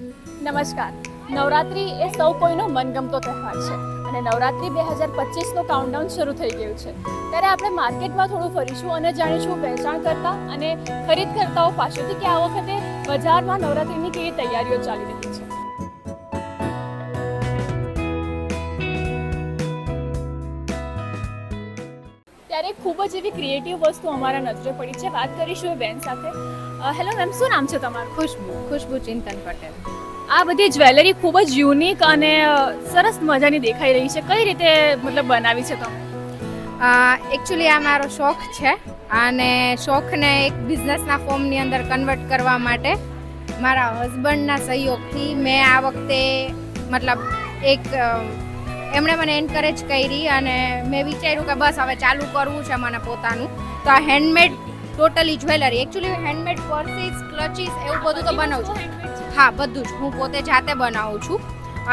નમસ્કાર. નવરાત્રિ એ સૌ કોઈનો મનગમતો તહેવાર છે અને નવરાત્રિ બે હજાર પચીસનું કાઉન્ટડાઉન શરૂ થઈ ગયું છે. ત્યારે આપણે માર્કેટમાં થોડું ફરીશું અને જાણીશું વેચાણ કરતા અને ખરીદ કરતાઓ પાસેથી કે આ વખતે બજારમાં નવરાત્રિની કેવી તૈયારીઓ ચાલી રહી છે. ત્યારે ખૂબ જ એવી ક્રિએટિવ વસ્તુ અમારા નજરે પડી છે. વાત કરીશું એ બેન સાથે. હેલો મેમ શું નામ છે તમારું? ખુશ્બુ ખુશ્બુ ચિંતન પટેલ. આ બધી જ્વેલરી ખૂબ જ યુનિક અને સરસ મજાની દેખાઈ રહી છે. કઈ રીતે મતલબ બનાવી છે તમે? એકચ્યુઅલી આ મારો શોખ છે અને શોખને એક બિઝનેસના ફોર્મની અંદર કન્વર્ટ કરવા માટે મારા હસબન્ડના સહયોગથી મેં આ વખતે મતલબ એક એમણે મને એન્કરેજ કરી અને મેં વિચાર્યું કે બસ હવે ચાલુ કરવું છે મને પોતાનું. તો આ handmade totally jewellery actually handmade purses clutches એવું બધું તો બનાવું છું. હા, બધું જ. હું પોતે જાતે બનાવું છું.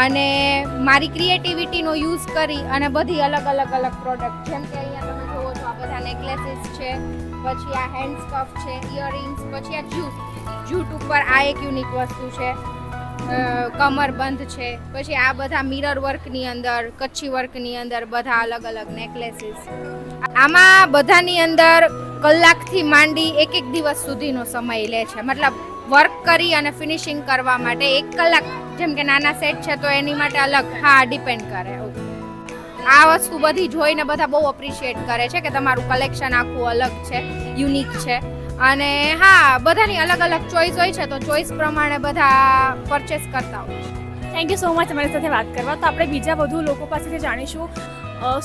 અને મારી ક્રિએટિવિટીનો યુઝ કરી અને બધી અલગ અલગ અલગ પ્રોડક્ટ જેમ કે અહીંયા તમે જોવો છો, આ બધા નેકલેસીસ છે, પછી આ હેન્ડ સ્કફ છે ઇયરિંગ્સ પછી આ જ્યુટ જ્યુટ ઉપર આ એક યુનિક વસ્તુ છે. કમરબંધ છે. પછી આ બધા મિરર વર્કની અંદર, કચ્છી વર્કની અંદર બધા અલગ અલગ નેકલેસીસ આમાં બધાની અંદર કલાકથી માંડી એક એક દિવસ સુધીનો સમય લે છે. મતલબ વર્ક કરી અને ફિનિશિંગ કરવા માટે એક કલાક જેમ કે નાના સેટ છે તો એની માટે અલગ. હા ડિપેન્ડ કરે. આ વસ્તુ બધી જોઈને બધા બહુ અપ્રિશિએટ કરે છે કે તમારું કલેક્શન આખું અલગ છે યુનિક છે. અને હા બધાની અલગ અલગ ચોઈસ હોય છે તો ચોઈસ પ્રમાણે બધા પરચેસ કરતા હોય છે. થેન્ક યુ સો મચ અમારી સાથે વાત કરવા. તો આપણે બીજા વધુ લોકો પાસેથી જાણીશું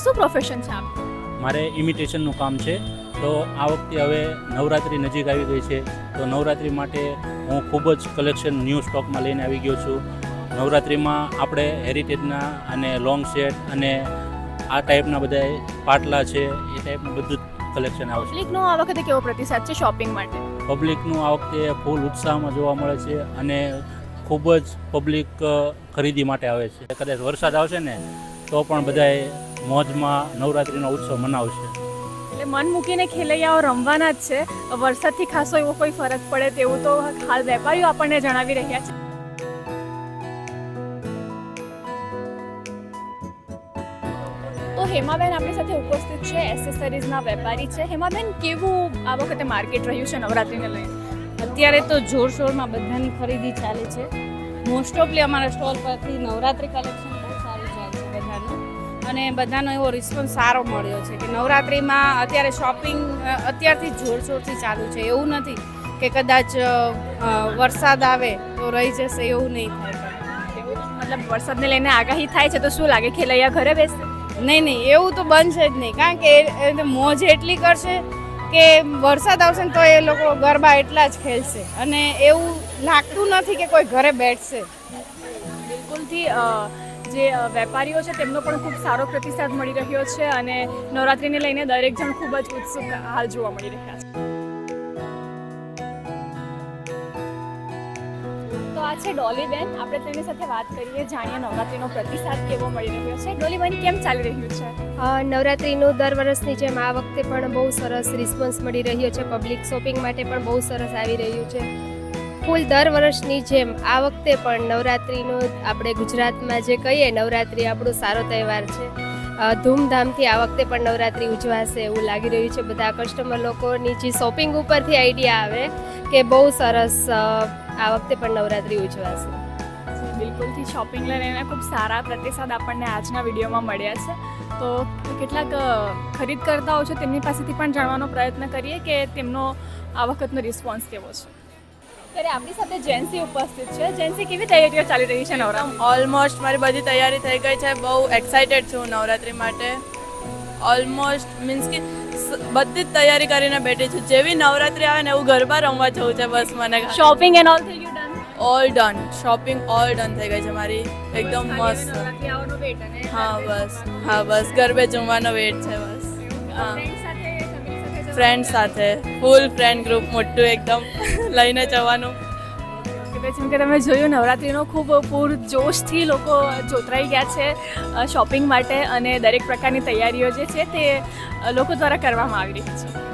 શું પ્રોફેશન છે આપ મારે ઇમિટેશનનું કામ છે. તો આ વખતે હવે નવરાત્રિ નજીક આવી ગઈ છે. તો નવરાત્રિ માટે હું ખૂબ જ કલેક્શન ન્યૂ સ્ટોકમાં લઈને આવી ગયો છું. નવરાત્રિમાં આપણે હેરિટેજના અને લોંગ સેટ અને આ ટાઈપના બધા પાટલા છે એ ટાઈપનું બધું જ કલેક્શન આવશે પબ્લિકનો આ વખતે કેવો પ્રતિસાદ છે શોપિંગ માટે? પબ્લિકનું આ વખતે ફૂલ ઉત્સાહમાં જોવા મળે છે અને ખૂબ જ પબ્લિક ખરીદી માટે આવે છે. કદાચ વરસાદ આવશે ને તો પણ બધાએ મોજમાં નવરાત્રિનો ઉત્સવ મનાવશે. એટલે મન મૂકીને ખેલૈયાઓ રમવાના જ છે. વરસાદથી ખાસો એવો કોઈ ફરક પડે તેવું તો હાલ વેપારીઓ આપણને જણાવી રહ્યા છે. તો હેમાબેન આપણી સાથે ઉપસ્થિત છે, એસેસરીઝના વેપારી છે. હેમાબેન, કેવું આ વખતે માર્કેટ રહ્યું છે નવરાત્રિને લઈને? અત્યારે તો જોરશોરમાં બધાની ખરીદી ચાલે છે. મોસ્ટ ઓફલી અમારા સ્ટોલ પરથી નવરાત્રિ કલેક્શન અને બધાનો એવો રિસ્પોન્સ સારો મળ્યો છે કે નવરાત્રિમાં અત્યારે શોપિંગ અત્યારથી જોરશોરથી ચાલુ છે. એવું નથી કે કદાચ વરસાદ આવે તો રહી જશે એવું નહીં થાય. મતલબ વરસાદને લઈને આગાહી થાય છે તો શું લાગે ખેલૈયા ઘરે બેસશે નહીં નહીં એવું તો બનશે જ નહીં. કારણ કે મોજ એટલી કરશે કે વરસાદ આવશે ને તો એ લોકો ગરબા એટલા જ ખેલશે. અને એવું લાગતું નથી કે કોઈ ઘરે બેઠશે. બિલકુલથી જે વેપારીઓ છે, તેમનો પણ ખૂબ સારો પ્રતિસાદ મળી રહ્યો છે અને નવરાત્રિને લઈને દરેક જણ ખૂબ જ ઉત્સુક હાલ જોવા મળી રહ્યા છે. તો આ છે ડોલીબેન આપણે તેની સાથે વાત કરીએ, જાણીએ નવરાત્રિનો પ્રતિસાદ કેવો મળી રહ્યો છે. ડોલીબેન કેમ ચાલી રહ્યું છે? નવરાત્રિનું દર વર્ષની જેમ આ વખતે પણ બહુ સરસ રિસ્પોન્સ મળી રહ્યો છે. પબ્લિક શોપિંગ માટે પણ બહુ સરસ આવી રહ્યું છે. ફૂલ દર વર્ષની જેમ આ વખતે પણ નવરાત્રિનું આપણે ગુજરાતમાં જે કહીએ, નવરાત્રિ આપણો સારો તહેવાર છે. ધૂમધામથી આ વખતે પણ નવરાત્રિ ઉજવાશે એવું લાગી રહ્યું છે. બધા કસ્ટમર લોકોની જે શોપિંગ ઉપરથી આઈડિયા આવે કે બહુ સરસ આ વખતે પણ નવરાત્રિ ઉજવાશે. બિલકુલથી શોપિંગ લઈને ખૂબ સારા પ્રતિસાદ આપણને આજના વિડીયોમાં મળ્યા છે. તો કેટલાક ખરીદકર્તાઓ ખરીદ કરતાઓ છે તેમની પાસેથી પણ જાણવાનો પ્રયત્ન કરીએ કે તેમનો આ વખતનો રિસ્પોન્સ કેવો છે? ત્યારે આપણી સાથે જેન્સી ઉપસ્થિત છે. જેન્સી કેવી તૈયારીઓ ચાલી રહી છે નવરાત્રી? ઓલમોસ્ટ મારી બધી તૈયારી થઈ ગઈ છે. બહુ એક્સાઇટેડ છું નવરાત્રી માટે. ઓલમોસ્ટ મીન્સ કે બધી જ તૈયારી કરીને બેઠી છું. જેવી નવરાત્રી આવે ને એવું ગરબા રમવા જવું છે બસ મને. શોપિંગ એન્ડ ઓલ થઈ ગયું done all done shopping all done થઈ ગઈ છે મારી. એકદમ મસ્ત. હા બસ. હા બસ. ગરબે જમવાનો વેટ છે બસ. હા ફ્રેન્ડ સાથે. ફૂલ ફ્રેન્ડ ગ્રુપ મોટું એકદમ. લઈને જવાનું. જેમ કે તમે જોયું, નવરાત્રિનો ખૂબ પૂર જોશથી લોકો જોતરાઈ ગયા છે શોપિંગ માટે અને દરેક પ્રકારની તૈયારીઓ જે છે તે લોકો દ્વારા કરવામાં આવી રહી છે.